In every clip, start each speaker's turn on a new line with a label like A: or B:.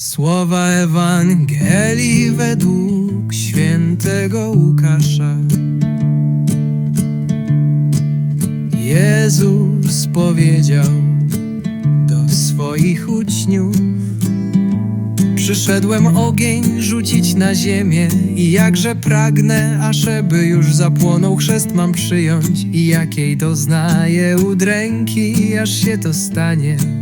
A: Słowa Ewangelii według świętego Łukasza. Jezus powiedział do swoich uczniów: Przyszedłem ogień rzucić na ziemię i jakże pragnę, ażeby już zapłonął chrzest mam przyjąć i jakiej doznaję udręki, aż się to stanie.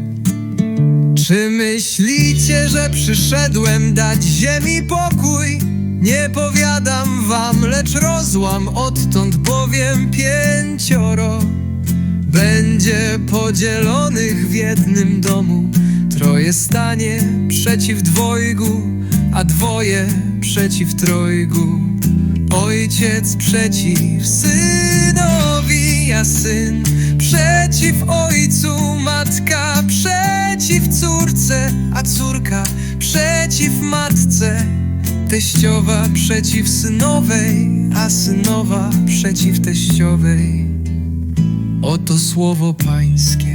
A: Czy myślicie, że przyszedłem dać ziemi pokój? Nie powiadam wam, lecz rozłam odtąd bowiem pięcioro będzie podzielonych w jednym domu. Troje stanie przeciw dwojgu, a dwoje przeciw trojgu. Ojciec przeciw synowi, a syn przeciw ojcu, matka córce, a córka przeciw matce. Teściowa przeciw synowej, a synowa przeciw teściowej. Oto słowo Pańskie.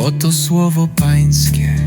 A: Oto słowo Pańskie.